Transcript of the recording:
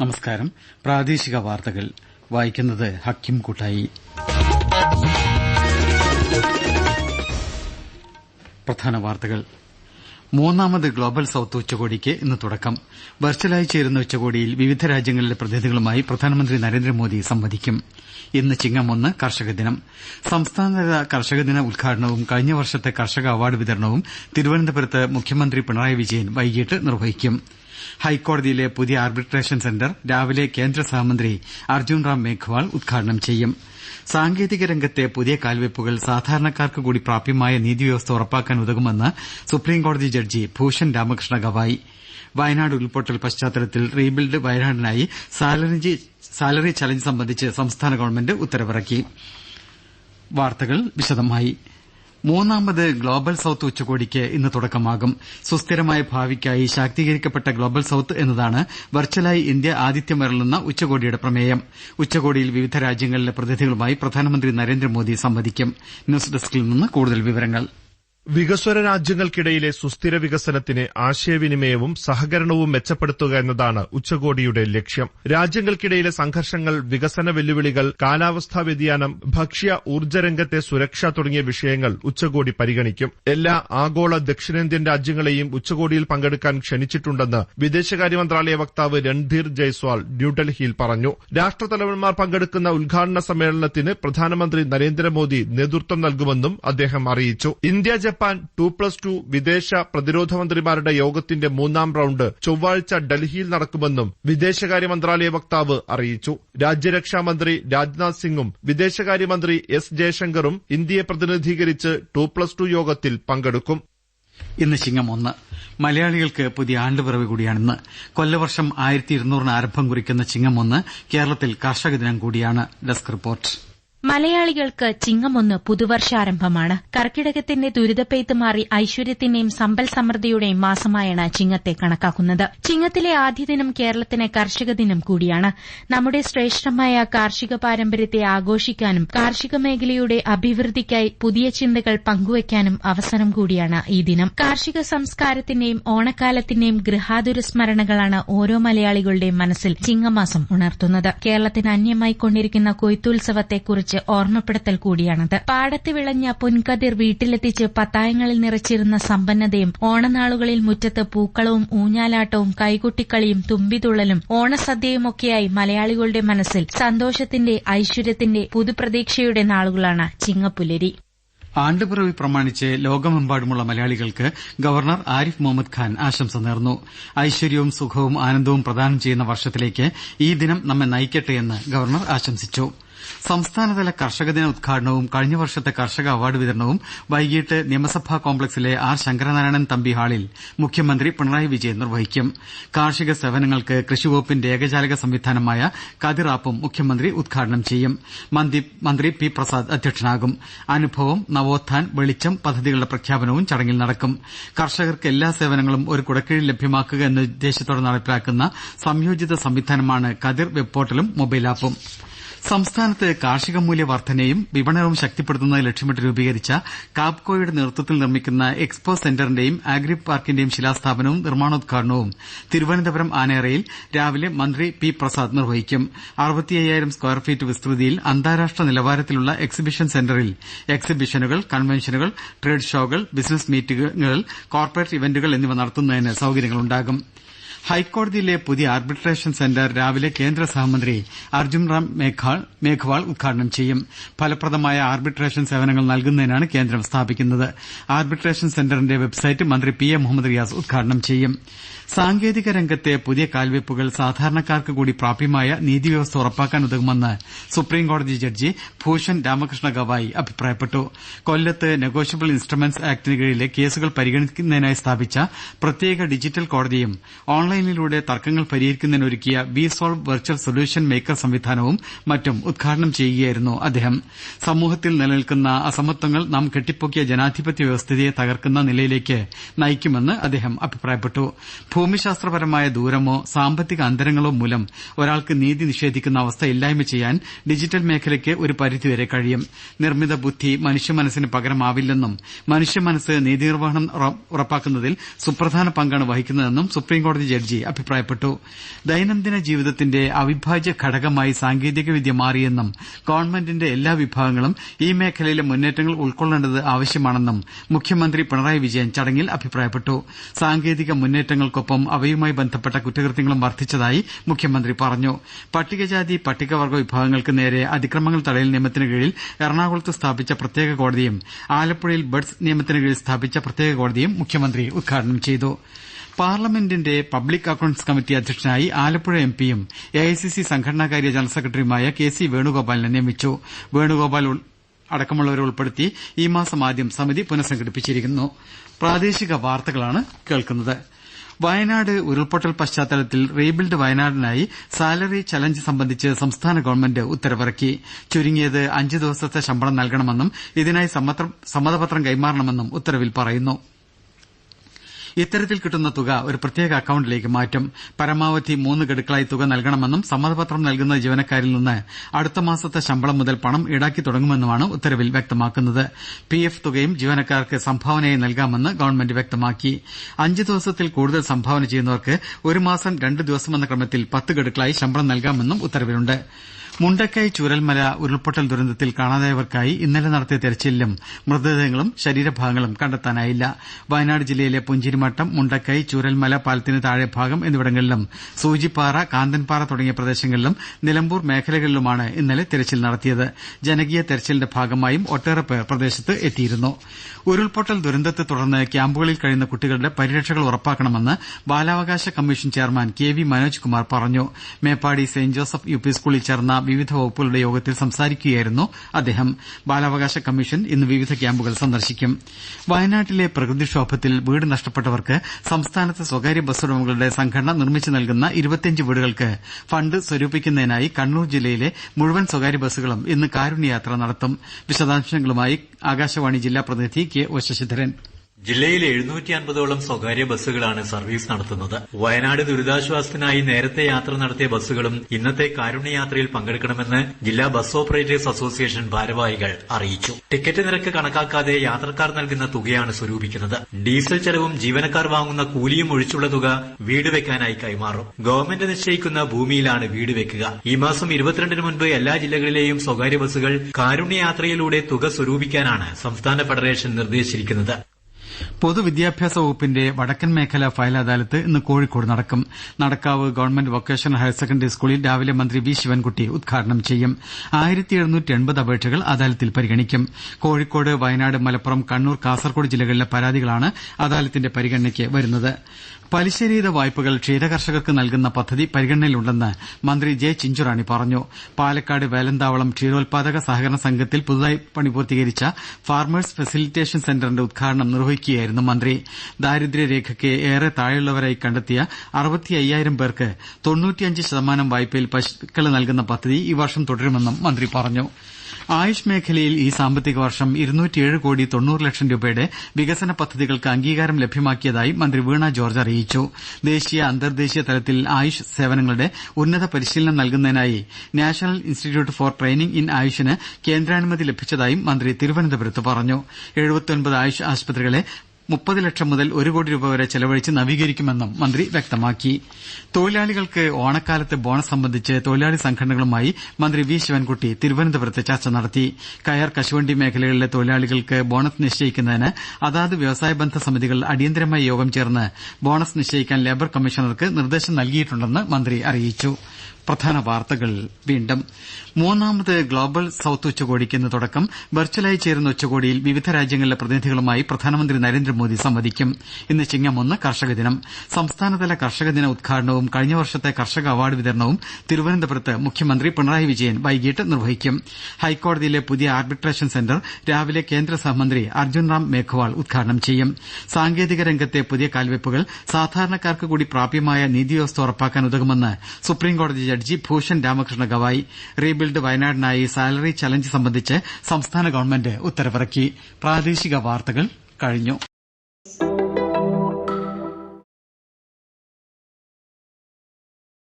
നമസ്കാരം. പ്രാദേശിക വാർത്തകൾ. വായിക്കുന്നത് ഹക്കിം കൂട്ടായി. പ്രധാന വാർത്തകൾ. മൂന്നാമത് ഗ്ലോബൽ സൌത്ത് ഉച്ചകോടിക്ക് ഇന്ന് തുടക്കം. വെർച്വലായി ചേരുന്ന ഉച്ചകോടിയിൽ വിവിധ രാജ്യങ്ങളിലെ പ്രതിനിധികളുമായി പ്രധാനമന്ത്രി നരേന്ദ്രമോദി സംവദിക്കും. ഇന്ന് ചിങ്ങം ഒന്ന് കർഷക ദിനം. സംസ്ഥാനതല കർഷക ദിന ഉദ്ഘാടനവും കഴിഞ്ഞ വർഷത്തെ കർഷക അവാർഡ് വിതരണവും തിരുവനന്തപുരത്ത് മുഖ്യമന്ത്രി പിണറായി വിജയൻ വൈകിട്ട് നിർവഹിക്കും. ഹൈക്കോടതിയിലെ പുതിയ ആർബിട്രേഷൻ സെന്റർ രാവിലെ കേന്ദ്ര സഹമന്ത്രി അർജുൻ റാം മേഘ്വാൾ ഉദ്ഘാടനം ചെയ്യും. സാങ്കേതിക രംഗത്തെ പുതിയ കാൽവെപ്പുകൾ സാധാരണക്കാർക്ക് കൂടി പ്രാപ്യമായ നീതിവ്യവസ്ഥ ഉറപ്പാക്കാൻ ഉതകുമെന്ന് സുപ്രീംകോടതി ജഡ്ജി ഭൂഷൺ രാമകൃഷ്ണ ഗവായി. വയനാട് ഉരുൾപൊട്ടൽ പശ്ചാത്തലത്തിൽ റീബിൽഡ് വയനാടിനായി സാലറി ചലഞ്ച് സംബന്ധിച്ച് സംസ്ഥാന ഗവൺമെന്റ് ഉത്തരവിറക്കി. വാർത്തകൾ വിശദമായി. മൂന്നാമത് ഗ്ലോബൽ സൌത്ത് ഉച്ചകോടിക്ക് ഇന്ന് തുടക്കമാകും. സുസ്ഥിരമായ ഭാവിക്കായി ശാക്തീകരിക്കപ്പെട്ട ഗ്ലോബൽ സൌത്ത് എന്നതാണ് വെർച്വലായി ഇന്ത്യ ആതിഥ്യമരുളുന്ന ഉച്ചകോടിയുടെ പ്രമേയം. ഉച്ചകോടിയിൽ വിവിധ രാജ്യങ്ങളിലെ പ്രതിനിധികളുമായി പ്രധാനമന്ത്രി നരേന്ദ്രമോദി സംവദിക്കും. ന്യൂസ് ഡെസ്കിൽ നിന്ന് കൂടുതൽ വിവരങ്ങൾ. വികസ്വര രാജ്യങ്ങൾക്കിടയിലെ സുസ്ഥിര വികസനത്തിന് ആശയവിനിമയവും സഹകരണവും മെച്ചപ്പെടുത്തുക എന്നതാണ് ഉച്ചകോടിയുടെ ലക്ഷ്യം. രാജ്യങ്ങൾക്കിടയിലെ സംഘർഷങ്ങൾ വികസന വെല്ലുവിളികൾ കാലാവസ്ഥാ വ്യതിയാനം ഭക്ഷ്യ ഊർജരംഗത്തെ സുരക്ഷ തുടങ്ങിയ വിഷയങ്ങൾ ഉച്ചകോടി പരിഗണിക്കും. എല്ലാ ആഗോള ദക്ഷിണേന്ത്യൻ രാജ്യങ്ങളെയും ഉച്ചകോടിയിൽ പങ്കെടുക്കാൻ ക്ഷണിച്ചിട്ടുണ്ടെന്ന് വിദേശകാര്യ മന്ത്രാലയ വക്താവ് രൺധീർ ജയ്സ്വാൾ ന്യൂഡൽഹിയിൽ പറഞ്ഞു. രാഷ്ട്രതലവന്മാർ പങ്കെടുക്കുന്ന ഉദ്ഘാടന സമ്മേളനത്തിന് പ്രധാനമന്ത്രി നരേന്ദ്രമോദി നേതൃത്വം നൽകുമെന്നും അദ്ദേഹം അറിയിച്ചു. India Japan two plus two വിദേശ പ്രതിരോധ മന്ത്രിമാരുടെ യോഗത്തിന്റെ മൂന്നാം റൌണ്ട് ചൊവ്വാഴ്ച ഡൽഹിയിൽ നടക്കുമെന്നും വിദേശകാര്യ മന്ത്രാലയ വക്താവ് അറിയിച്ചു. രാജ്യരക്ഷാമന്ത്രി രാജ്നാഥ് സിംഗും വിദേശകാര്യമന്ത്രി എസ് ജയശങ്കറും ഇന്ത്യയെ പ്രതിനിധീകരിച്ച് ടു പ്ലസ് ടു യോഗത്തിൽ പങ്കെടുക്കും. ഇന്ന് ചിങ്ങം ഒന്ന്. മലയാളികൾക്ക് പുതിയ ആണ്ടുപിറവി കൂടിയാണിന്ന്. കൊല്ലവർഷം ആയിരത്തി ഇരുന്നൂറിന് ആരംഭം കുറിക്കുന്ന ചിങ്ങം ഒന്ന് കേരളത്തിൽ കർഷക ദിനം കൂടിയാണ്. Desk report. മലയാളികൾക്ക് ചിങ്ങമൊന്ന് പുതുവർഷാരംഭമാണ്. കർക്കിടകത്തിന്റെ ദുരിതപ്പെയ്ത്ത് മാറി ഐശ്വര്യത്തിന്റെയും സമ്പൽ സമൃദ്ധിയുടെയും മാസമായാണ് ചിങ്ങത്തെ കണക്കാക്കുന്നത്. ചിങ്ങത്തിലെ ആദ്യ ദിനം കേരളത്തിന് കർഷക ദിനം കൂടിയാണ്. നമ്മുടെ ശ്രേഷ്ഠമായ കാർഷിക പാരമ്പര്യത്തെ ആഘോഷിക്കാനും കാർഷിക മേഖലയുടെ അഭിവൃദ്ധിക്കായി പുതിയ ചിന്തകൾ പങ്കുവയ്ക്കാനും അവസരം കൂടിയാണ് ഈ ദിനം. കാർഷിക സംസ്കാരത്തിന്റെയും ഓണക്കാലത്തിന്റെയും ഗൃഹാതുര സ്മരണകളാണ് ഓരോ മലയാളികളുടെയും മനസ്സിൽ ചിങ്ങമാസം ഉണർത്തുന്നത്. കേരളത്തിന് അന്യമായി കൊണ്ടിരിക്കുന്ന കൊയ്ത്തുത്സവത്തെക്കുറിച്ച് ഓർമ്മപ്പെടുത്തൽ കൂടിയാണത്. പാടത്ത് വിളഞ്ഞ പൊൻകതിർ വീട്ടിലെത്തിച്ച് പത്തായങ്ങളിൽ നിറച്ചിരുന്ന സമ്പന്നതയും ഓണനാളുകളിൽ മുറ്റത്ത് പൂക്കളവും ഊഞ്ഞാലാട്ടവും കൈകൊട്ടിക്കളിയും തുമ്പിതുള്ളലും ഓണസദ്യയുമൊക്കെയായി മലയാളികളുടെ മനസ്സിൽ സന്തോഷത്തിന്റെ ഐശ്വര്യത്തിന്റെ പുതുപ്രതീക്ഷയുടെ നാളുകളാണ് ചിങ്ങപ്പുലരി. ആണ്ടുപിറവി പ്രമാണിച്ച് ലോകമെമ്പാടുമുള്ള മലയാളികൾക്ക് ഗവർണർ ആരിഫ് മുഹമ്മദ് ഖാൻ ആശംസ നേർന്നു. ഐശ്വര്യവും സുഖവും ആനന്ദവും പ്രദാനം ചെയ്യുന്ന വർഷത്തിലേക്ക് ഈ ദിനം നമ്മെ നയിക്കട്ടെയെന്ന് ഗവർണർ ആശംസിച്ചു. സംസ്ഥാനതല കർഷക ദിന ഉദ്ഘാടനവും കഴിഞ്ഞ വർഷത്തെ കർഷക അവാർഡ് വിതരണവും വൈകിട്ട് നിയമസഭാ കോംപ്ലക്സിലെ ആർ ശങ്കരനാരായണൻ തമ്പി ഹാളിൽ മുഖ്യമന്ത്രി പിണറായി വിജയൻ നിർവഹിക്കും. കാർഷിക സേവനങ്ങൾക്ക് കൃഷിവകുപ്പിന്റെ ഏകജാലക സംവിധാനമായ കതിർ ആപ്പും മുഖ്യമന്ത്രി ഉദ്ഘാടനം ചെയ്യും. മന്ത്രി പി പ്രസാദ് അധ്യക്ഷനാകും. അനുഭവം നവോത്ഥാൻ വെളിച്ചം പദ്ധതികളുടെ പ്രഖ്യാപനവും ചടങ്ങിൽ നടക്കും. കർഷകർക്ക് എല്ലാ സേവനങ്ങളും ഒരു കുടക്കീഴിൽ ലഭ്യമാക്കുക എന്ന ഉദ്ദേശത്തോടെ നടപ്പിലാക്കുന്ന സംയോജിത സംവിധാനമാണ് കതിർ വെബ് പോർട്ടലും മൊബൈൽ ആപ്പും. സംസ്ഥാനത്ത് കാർഷിക മൂല്യ വർധനയും വിപണനവും ശക്തിപ്പെടുത്തുന്നത് ലക്ഷ്യമിട്ട് രൂപീകരിച്ച കാപ്കോയുടെ നേതൃത്വത്തിൽ നിർമ്മിക്കുന്ന എക്സ്പോ സെന്ററിന്റെയും ആഗ്രി പാർക്കിന്റെയും ശിലാസ്ഥാപനവും നിർമ്മാണോദ്ഘാടനവും തിരുവനന്തപുരം ആനയറയിൽ രാവിലെ മന്ത്രി പി പ്രസാദ് നിർവഹിക്കും. സ്ക്വയർ ഫീറ്റ് വിസ്തൃതിയിൽ അന്താരാഷ്ട്ര നിലവാരത്തിലുള്ള എക്സിബിഷൻ സെന്ററിൽ എക്സിബിഷനുകൾ കൺവെൻഷനുകൾ ട്രേഡ് ഷോകൾ ബിസിനസ് മീറ്റിംഗുകൾ കോർപ്പറേറ്റ് ഇവന്റുകൾ എന്നിവ നടത്തുന്നതിന് സൌകര്യങ്ങളുണ്ടാകും. ഹൈക്കോടതിയിലെ പുതിയ ആർബിട്രേഷൻ സെന്റർ രാവിലെ കേന്ദ്ര സഹമന്ത്രി അർജുൻ റാം മേഘ്വാൾ ഉദ്ഘാടനം ചെയ്യും. ഫലപ്രദമായ ആർബിട്രേഷൻ സേവനങ്ങൾ നൽകുന്നതിനാണ് കേന്ദ്രം സ്ഥാപിക്കുന്നത്. ആർബിട്രേഷൻ സെന്ററിന്റെ വെബ്സൈറ്റ് മന്ത്രി പി എ മുഹമ്മദ് റിയാസ് ഉദ്ഘാടനം ചെയ്യും. സാങ്കേതിക രംഗത്തെ പുതിയ കാൽവെപ്പുകൾ സാധാരണക്കാർക്ക് കൂടി പ്രാപ്യമായ നീതിവ്യവസ്ഥ ഉറപ്പാക്കാൻ ഉതകുമെന്ന് സുപ്രീംകോടതി ജഡ്ജി ഭൂഷൺ രാമകൃഷ്ണ ഗവായി അഭിപ്രായപ്പെട്ടു. കൊല്ലത്ത് നെഗോഷ്യബിൾ ഇൻസ്ട്രുമെന്റ്സ് ആക്ടിന് കീഴിലെ കേസുകൾ പരിഗണിക്കുന്നതിനായി സ്ഥാപിച്ച പ്രത്യേക ഡിജിറ്റൽ കോടതിയും ഓൺലൈനിലൂടെ തർക്കങ്ങൾ പരിഹരിക്കുന്നതിന് ഒരുക്കിയ V solve virtual solution maker സംവിധാനവും മറ്റും ഉദ്ഘാടനം ചെയ്യുകയായിരുന്നു അദ്ദേഹം. സമൂഹത്തിൽ നിലനിൽക്കുന്ന അസമത്വങ്ങൾ നാം കെട്ടിപ്പൊക്കിയ ജനാധിപത്യ വ്യവസ്ഥിതിയെ തകർക്കുന്ന നിലയിലേക്ക് നയിക്കുമെന്ന് അദ്ദേഹം അഭിപ്രായപ്പെട്ടു. ഭൂമിശാസ്ത്രപരമായ ദൂരമോ സാമ്പത്തിക അന്തരങ്ങളോ മൂലം ഒരാൾക്ക് നീതി നിഷേധിക്കുന്ന അവസ്ഥ ഇല്ലായ്മ ചെയ്യാൻ ഡിജിറ്റൽ മേഖലയ്ക്ക് ഒരു പരിധിവരെ കഴിയും. നിർമ്മിത ബുദ്ധി മനുഷ്യ മനസ്സിന് പകരമാവില്ലെന്നും മനുഷ്യ മനസ്സ് നീതി നിർവഹണം ഉറപ്പാക്കുന്നതിൽ സുപ്രധാന പങ്കാണ് വഹിക്കുന്നതെന്നും സുപ്രീംകോടതി ജഡ്ജി ബാനർജി അഭിപ്രായപ്പെട്ടു. ദൈനംദിന ജീവിതത്തിന്റെ അവിഭാജ്യ ഘടകമായി സാങ്കേതികവിദ്യ മാറിയെന്നും ഗവൺമെന്റിന്റെ എല്ലാ വിഭാഗങ്ങളും ഈ മേഖലയിലെ മുന്നേറ്റങ്ങൾ ഉൾക്കൊള്ളേണ്ടത് ആവശ്യമാണെന്നും മുഖ്യമന്ത്രി പിണറായി വിജയൻ ചടങ്ങിൽ അഭിപ്രായപ്പെട്ടു. സാങ്കേതിക മുന്നേറ്റങ്ങൾക്കൊപ്പം അവയുമായി ബന്ധപ്പെട്ട കുറ്റകൃത്യങ്ങളും വർദ്ധിച്ചതായി മുഖ്യമന്ത്രി പറഞ്ഞു. പട്ടികജാതി പട്ടികവർഗ വിഭാഗങ്ങൾക്ക് നേരെ അതിക്രമങ്ങൾ തടയൽ നിയമത്തിന് കീഴിൽ എറണാകുളത്ത് സ്ഥാപിച്ച പ്രത്യേക കോടതിയും ആലപ്പുഴയിൽ ബഡ്സ് നിയമത്തിന് കീഴിൽ സ്ഥാപിച്ച പ്രത്യേക കോടതിയും മുഖ്യമന്ത്രി ഉദ്ഘാടനം ചെയ്തു. പാർലമെന്റിന്റെ പബ്ലിക് അക്കൌണ്ട്സ് കമ്മിറ്റി അധ്യക്ഷനായി ആലപ്പുഴ എം പിയും എ ഐ സി സി സംഘടനാകാര്യ ജനറൽ സെക്രട്ടറിയുമായ കെ സി വേണുഗോപാലിനെ നിയമിച്ചു. വേണുഗോപാൽ അടക്കമുള്ളവരെ ഉൾപ്പെടുത്തി ഈ മാസം ആദ്യം സമിതി പുനഃസംഘടിപ്പിച്ചിരുന്നു വയനാട് ഉരുൾപൊട്ടൽ പശ്ചാത്തലത്തിൽ റീബിൽഡ് വയനാടിനായി സാലറി ചലഞ്ച് സംബന്ധിച്ച് സംസ്ഥാന ഗവൺമെന്റ് ഉത്തരവിറക്കി. ചുരുങ്ങിയത് അഞ്ച് ദിവസത്തെ ശമ്പളം നൽകണമെന്നും ഇതിനായി സമ്മതപത്രം കൈമാറണമെന്നും ഉത്തരവിൽ പറയുന്നു. ഇത്തരത്തിൽ കിട്ടുന്ന തുക ഒരു പ്രത്യേക അക്കൌണ്ടിലേക്ക് മാറ്റും. പരമാവധി മൂന്ന് ഗഡുക്കളായി തുക നൽകണമെന്നും സമ്മതപത്രം നൽകുന്ന ജീവനക്കാരിൽ നിന്ന് അടുത്ത മാസത്തെ ശമ്പളം മുതൽ പണം ഈടാക്കി തുടങ്ങുമെന്നുമാണ് ഉത്തരവിൽ വ്യക്തമാക്കുന്നത്. പി എഫ് തുകയും ജീവനക്കാർക്ക് സംഭാവനയായി നൽകാമെന്ന് ഗവൺമെന്റ് വ്യക്തമാക്കി. അഞ്ച് ദിവസത്തിൽ കൂടുതൽ സംഭാവന ചെയ്യുന്നവർക്ക് ഒരു മാസം രണ്ട് ദിവസമെന്ന ക്രമത്തിൽ പത്ത് ഗഡുക്കളായി ശമ്പളം നൽകാമെന്നും ഉത്തരവിലുണ്ട്. മുണ്ടക്കൈ ചൂരൽമല ഉരുൾപൊട്ടൽ ദുരന്തത്തിൽ കാണാതായവർക്കായി ഇന്നലെ നടത്തിയ തെരച്ചിലിലും മൃതദേഹങ്ങളും ശരീരഭാഗങ്ങളും കണ്ടെത്താനായില്ല. വയനാട് ജില്ലയിലെ പുഞ്ചിരിമട്ടം മുണ്ടക്കൈ ചൂരൽമല പാലത്തിന് താഴെ ഭാഗം എന്നിവിടങ്ങളിലും സൂചിപ്പാറ കാന്തൻപാറ തുടങ്ങിയ പ്രദേശങ്ങളിലും നിലമ്പൂർ മേഖലകളിലുമാണ് ഇന്നലെ തെരച്ചിൽ നടത്തിയത്. ജനകീയ തെരച്ചിലിന്റെ ഭാഗമായും ഒട്ടേറെ പേർ പ്രദേശത്ത് എത്തിയിരുന്നു. ഉരുൾപൊട്ടൽ ദുരന്തത്തെ തുടർന്ന് ക്യാമ്പുകളിൽ കഴിയുന്ന കുട്ടികളുടെ പരിരക്ഷകൾ ഉറപ്പാക്കണമെന്ന് ബാലാവകാശ commission chairman K V Manoj Kumar പറഞ്ഞു. Meppadi saint Joseph U P സ്കൂളിൽ ചേർന്ന വിവിധ വകുപ്പുകളുടെ യോഗത്തിൽ സംസാരിക്കുകയായിരുന്നു അദ്ദേഹം. ബാലാവകാശ കമ്മീഷൻ ഇന്ന് വിവിധ ക്യാമ്പുകൾ സന്ദർശിക്കും. വയനാട്ടിലെ പ്രകൃതിക്ഷോഭത്തിൽ വീട് നഷ്ടപ്പെട്ടവർക്ക് സംസ്ഥാനത്തെ സ്വകാര്യ ബസ് ഉടമകളുടെ സംഘടന നിർമ്മിച്ചു നൽകുന്ന ഇരുപത്തിയഞ്ച് വീടുകൾക്ക് ഫണ്ട് സ്വരൂപിക്കുന്നതിനായി കണ്ണൂർ ജില്ലയിലെ മുഴുവൻ സ്വകാര്യ ബസ്സുകളും ഇന്ന് കാരുണ്യയാത്ര നടത്തും. വിശദാംശങ്ങളുമായി ആകാശവാണി ജില്ലാ പ്രതിനിധി കെ ഒ ശശിധരൻ. ജില്ലയിൽ എഴുന്നൂറ്റി അൻപതോളം സ്വകാര്യ ബസ്സുകളാണ് സർവീസ് നടത്തുന്നത്. വയനാട് ദുരിതാശ്വാസത്തിനായി നേരത്തെ യാത്ര നടത്തിയ ബസ്സുകളും ഇന്നത്തെ കാരുണ്യയാത്രയിൽ പങ്കെടുക്കണമെന്ന് ജില്ലാ ബസ് ഓപ്പറേറ്റേഴ്സ് അസോസിയേഷൻ ഭാരവാഹികൾ അറിയിച്ചു. ടിക്കറ്റ് നിരക്ക് കണക്കാക്കാതെ യാത്രക്കാർ നൽകുന്ന തുകയാണ് സ്വരൂപിക്കുന്നത്. ഡീസൽ ചെലവും ജീവനക്കാർ വാങ്ങുന്ന കൂലിയും ഒഴിച്ചുള്ള തുക വീട് വെക്കാനായി കൈമാറും. ഗവൺമെന്റ് നിശ്ചയിക്കുന്ന ഭൂമിയിലാണ് വീട് വെക്കുക. ഈ മാസം ഇരുപത്തിരണ്ടിന് മുൻപ് എല്ലാ ജില്ലകളിലെയും സ്വകാര്യ ബസ്സുകൾ കാരുണ്യയാത്രയിലൂടെ തുക സ്വരൂപിക്കാനാണ് സംസ്ഥാന ഫെഡറേഷൻ നിർദ്ദേശിച്ചിരിക്കുന്നത്. പൊതുവിദ്യാഭ്യാസ വകുപ്പിന്റെ വടക്കൻ മേഖലാ ഫയൽ അദാലത്ത് ഇന്ന് കോഴിക്കോട് നടക്കും. Nadakkavu government vocational higher secondary സ്കൂളിൽ രാവിലെ മന്ത്രി വി ശിവൻകുട്ടി ഉദ്ഘാടനം ചെയ്യും. അപേക്ഷകൾ അദാലത്തിൽ പരിഗണിക്കും. കോഴിക്കോട് വയനാട് മലപ്പുറം കണ്ണൂർ കാസർകോട് ജില്ലകളിലെ പരാതികളാണ് അദാലത്തിന്റെ പരിഗണനയ്ക്ക് വരുന്നത്. പലിശരഹിത വായ്പകൾ ക്ഷീരകർഷകർക്ക് നൽകുന്ന പദ്ധതി പരിഗണനയിലുണ്ടെന്ന് മന്ത്രി ജെ ചിഞ്ചുറാണി പറഞ്ഞു. പാലക്കാട് വേലന്താവളം ക്ഷീരോത്പാദക സഹകരണ സംഘത്തിൽ പുതുതായി പണി പണിപൂർത്തീകരിച്ച ഫാർമേഴ്സ് ഫെസിലിറ്റേഷൻ സെന്ററിന്റെ ഉദ്ഘാടനം നിർവഹിക്കുകയായിരുന്നു മന്ത്രി. ദാരിദ്ര്യരേഖയ്ക്ക് ഏറെ താഴെയുള്ളവരായി കണ്ടെത്തിയ അറുപത്തി അയ്യായിരം പേർക്ക് തൊണ്ണൂറ്റിയഞ്ച് ശതമാനം വായ്പയിൽ പശുക്കളെ നൽകുന്ന പദ്ധതി ഈ വർഷം തുടരുമെന്നും മന്ത്രി പറഞ്ഞു. ആയുഷ് മേഖലയിൽ ഈ സാമ്പത്തിക വർഷം ഇരുന്നൂറ്റിയേഴ് കോടി തൊണ്ണൂറ് ലക്ഷം രൂപയുടെ വികസന പദ്ധതികൾക്ക് അംഗീകാരം ലഭ്യമാക്കിയതായി മന്ത്രി വീണ ജോർജ് അറിയിച്ചു. ദേശീയ അന്തർദേശീയ തലത്തിൽ ആയുഷ് സേവനങ്ങളുടെ ഉന്നത പരിശീലനം നൽകുന്നതിനായി national institute for training in ആയുഷിന് കേന്ദ്രാനുമതി ലഭിച്ചതായും മന്ത്രി തിരുവനന്തപുരത്ത് പറഞ്ഞു. ആയുഷ് ആശുപത്രികളെ മുപ്പത് ലക്ഷം മുതൽ ഒരു കോടി രൂപ വരെ ചെലവഴിച്ച് നവീകരിക്കുമെന്നും മന്ത്രി വ്യക്തമാക്കി. തൊഴിലാളികൾക്ക് ഓണക്കാലത്തെ ബോണസ് സംബന്ധിച്ച് തൊഴിലാളി സംഘടനകളുമായി മന്ത്രി വി ശിവൻകുട്ടി തിരുവനന്തപുരത്ത് ചർച്ച നടത്തി. കയർ കശുവണ്ടി മേഖലകളിലെ തൊഴിലാളികൾക്ക് ബോണസ് നിശ്ചയിക്കുന്നതിന് അതാത് വ്യവസായ ബന്ധ സമിതികൾ അടിയന്തരമായി യോഗം ചേർന്ന് ബോണസ് നിശ്ചയിക്കാൻ ലേബർ കമ്മീഷണർക്ക് നിർദ്ദേശം നൽകിയിട്ടുണ്ടെന്ന് മന്ത്രി അറിയിച്ചു. പ്രധാന വാർത്തകൾ വീണ്ടും. മൂന്നാമത് ഗ്ലോബൽ സൌത്ത് ഉച്ചകോടിക്ക് ഇന്ന് തുടക്കം. വെർച്വലായി ചേരുന്ന ഉച്ചകോടിയിൽ വിവിധ രാജ്യങ്ങളിലെ പ്രതിനിധികളുമായി പ്രധാനമന്ത്രി നരേന്ദ്രമോദി സംവദിക്കും. ഇന്ന് ചിങ്ങം ഒന്ന് കർഷക ദിനം സംസ്ഥാനതല കർഷക ദിന ഉദ്ഘാടനവും കഴിഞ്ഞ വർഷത്തെ കർഷക അവാർഡ് വിതരണവും തിരുവനന്തപുരത്ത് മുഖ്യമന്ത്രി പിണറായി വിജയൻ വൈകിട്ട് നിർവഹിക്കും. ഹൈക്കോടതിയിലെ പുതിയ ആർബിട്രേഷൻ സെന്റർ രാവിലെ കേന്ദ്ര സഹമന്ത്രി അർജുൻ റാം മേഘ്വാൾ ഉദ്ഘാടനം ചെയ്യും. സാങ്കേതിക രംഗത്തെ പുതിയ കാൽവെപ്പുകൾ സാധാരണക്കാർക്ക് കൂടി പ്രാപ്യമായ നീതിവ്യവസ്ഥ ഉറപ്പാക്കാൻ ഉതകുമെന്ന് സുപ്രീംകോടതി ജഡ്ജി ഭൂഷൺ രാമകൃഷ്ണ ഗവായി റീബിൽഡ് വയനാടിനായി സാലറി ചലഞ്ച് സംബന്ധിച്ച് സംസ്ഥാന ഗവൺമെന്റ് ഉത്തരവിറക്കി.